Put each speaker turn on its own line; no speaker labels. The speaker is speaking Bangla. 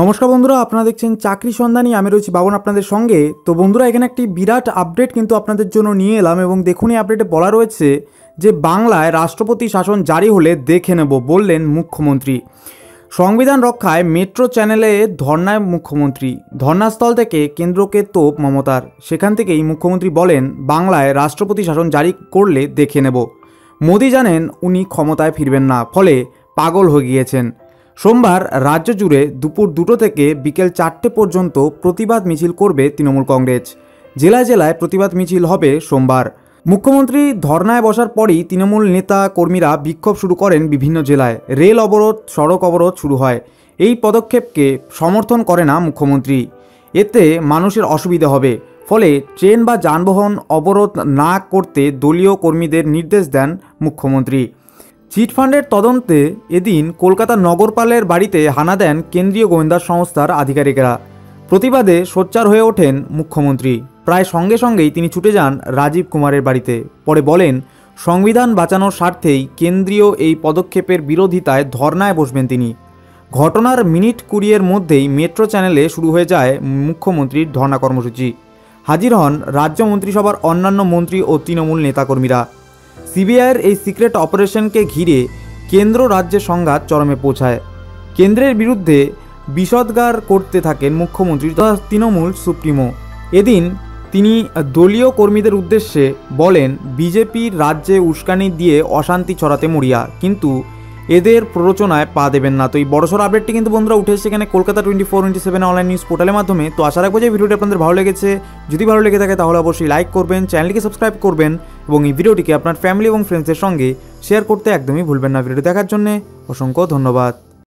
নমস্কার বন্ধুরা, আপনারা দেখছেন চাকরি সন্ধানী, আমি রয়েছি বাবন আপনাদের সঙ্গে। তো বন্ধুরা, এখানে একটি বিরাট আপডেট কিন্তু আপনাদের জন্য নিয়ে এলাম এবং দেখুন, এই আপডেটে বলা রয়েছে যে বাংলায় রাষ্ট্রপতি শাসন জারি হলে দেখে নেব বললেন মুখ্যমন্ত্রী। সংবিধান রক্ষায় মেট্রো চ্যানেলে ধর্নায় মুখ্যমন্ত্রী। ধর্নাস্থল থেকে কেন্দ্রকে তোপ মমতার। সেখান থেকেই মুখ্যমন্ত্রী বলেন, বাংলায় রাষ্ট্রপতি শাসন জারি করলে দেখে নেব। মোদি জানেন, উনি ক্ষমতায় ফিরবেন না, ফলে পাগল হয়ে গিয়েছেন। সোমবার রাজ্য জুড়ে দুপুর দুটো থেকে বিকেল চারটে পর্যন্ত প্রতিবাদ মিছিল করবে তৃণমূল কংগ্রেস। জেলায় জেলায় প্রতিবাদ মিছিল হবে সোমবার। মুখ্যমন্ত্রী ধর্নায় বসার পরই তৃণমূল নেতা কর্মীরা বিক্ষোভ শুরু করেন বিভিন্ন জেলায়। রেল অবরোধ, সড়ক অবরোধ শুরু হয়। এই পদক্ষেপকে সমর্থন করে না মুখ্যমন্ত্রী। এতে মানুষের অসুবিধা হবে। ফলে ট্রেন বা যানবাহন অবরোধ না করতে দলীয় কর্মীদের নির্দেশ দেন মুখ্যমন্ত্রী। চিটফান্ডের তদন্তে এদিন কলকাতা নগরপালের বাড়িতে হানা দেন কেন্দ্রীয় গোয়েন্দা সংস্থার আধিকারিকেরা। প্রতিবাদে সোচ্চার হয়ে ওঠেন মুখ্যমন্ত্রী। প্রায় সঙ্গে সঙ্গেই তিনি ছুটে যান রাজীব কুমারের বাড়িতে। পরে বলেন, সংবিধান বাঁচানোর স্বার্থেই কেন্দ্রীয় এই পদক্ষেপের বিরোধিতায় ধর্নায় বসবেন তিনি। ঘটনার মিনিট কুড়িয়ের মধ্যেই মেট্রো চ্যানেলে শুরু হয়ে যায় মুখ্যমন্ত্রীর ধর্না কর্মসূচি। হাজির হন রাজ্য মন্ত্রিসভার অন্যান্য মন্ত্রী ও তৃণমূল নেতাকর্মীরা। সিবিআইয়ের এই সিক্রেট অপারেশনকে ঘিরে কেন্দ্র রাজ্যের সংঘাত চরমে পৌঁছায়। কেন্দ্রের বিরুদ্ধে বিষদগার করতে থাকেন মুখ্যমন্ত্রী তথা তৃণমূল সুপ্রিমো। এদিন তিনি দলীয় কর্মীদের উদ্দেশ্যে বলেন, বিজেপির রাজ্যে উস্কানি দিয়ে অশান্তি ছড়াতে মরিয়া, কিন্তু এদের প্ররোচনায় পা দেবেন না। তো এই বড়সড় আপডেটটি কিন্তু বন্ধুরা উঠে এসেছে এখানে Kolkata twenty four twenty seven online news পোর্টালের মাধ্যমে। তো আশা রাখব যে ভিডিওটি আপনাদের ভালো লেগেছে। যদি ভালো লেগে থাকে তাহলে অবশ্যই লাইক করবেন চ্যানেলকে সাবস্ক্রাইব করবেন। এবং এই ভিডিওটিকে আপনার ফ্যামিলি এবং ফ্রেন্ডসের সঙ্গে শেয়ার করতে একদমই ভুলবেন না। ভিডিওটি দেখার জন্য অসংখ্য ধন্যবাদ।